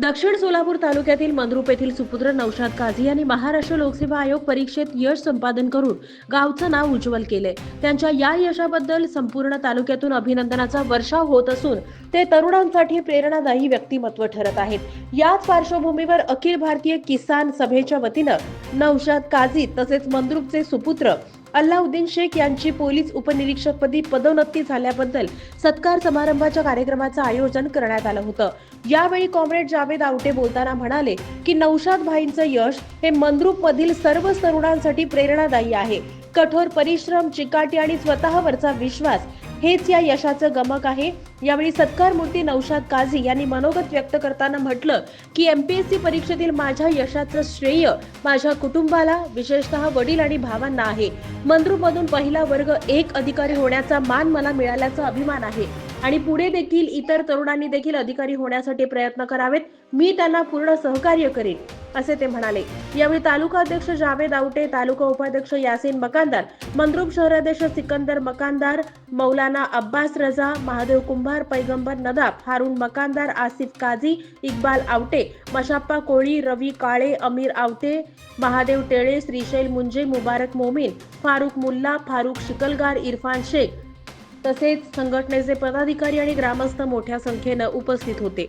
दक्षिण सोलापूर तालुक्यातील मंद्रुप येथील सुपुत्र नौशाद काझी यांनी महाराष्ट्र लोकसेवा आयोग परीक्षेत यश संपादन करून गावचं नाव उज्ज्वल केले. त्यांच्या या यशाबद्दल संपूर्ण तालुक्यातून अभिनंदनाचा वर्षाव होत असून ते तरुणांसाठी प्रेरणादायी व्यक्तिमत्व ठरत आहेत. याच पार्श्वभूमीवर अखिल भारतीय किसान सभेच्या वतीनं नौशाद काझी तसेच मंद्रुपचे सुपुत्र अल्लाउद्दीन शेख यांची पोलीस उपनिरीक्षकपदी पदोन्नती झाल्याबद्दल सत्कार समारंभाच्या कार्यक्रमाचं आयोजन करण्यात आलं होतं. यावेळी कॉम्रेड जावेद आवटे बोलताना म्हणाले की नौशाद भाईंचं यश हे मंद्रुप मधील सर्व तरुणांसाठी प्रेरणादायी आहे. कठोर परिश्रम चिकाटी आणि स्वतःवरचा विश्वास हेच या यशाचं गमक आहे. यावेळी सत्कार मूर्ती नौशाद काझी यांनी मनोगत व्यक्त करताना म्हटलं की एमपीएससी परीक्षेतील माझ्या यशाचं श्रेय माझ्या कुटुंबाला विशेषतः वडील आणि भावांना आहे. मंद्रूमधून पहिला वर्ग एक अधिकारी होण्याचा मान मला मिळाल्याचा अभिमान आहे. आणि पुढे देखील इतर तरुणांनी देखील अधिकारी होण्यासाठी प्रयत्न करावेत. मी त्यांना पूर्ण सहकार्य करेन असे ते म्हणाले. यावेळी तालुका अध्यक्ष जावेद आवटे तालुका उपाध्यक्ष यासीन मकानदार मंद्रुप शहराध्यक्ष सिकंदर मकानदार मौलाना अब्बास रजा महादेव कुंभार पैगंबर नदाब हारून मकानदार आसिफ काझी इक्बाल आवटे मशाप्पा कोळी रवी काळे अमीर आवटे महादेव टेळे श्रीशैल मुंजे मुबारक मोमीन फारुख मुल्ला फारुख शिकलगार इरफान शेख तसेच संघटनेचे पदाधिकारी आणि ग्रामस्थ मोठ्या संख्येनं उपस्थित होते.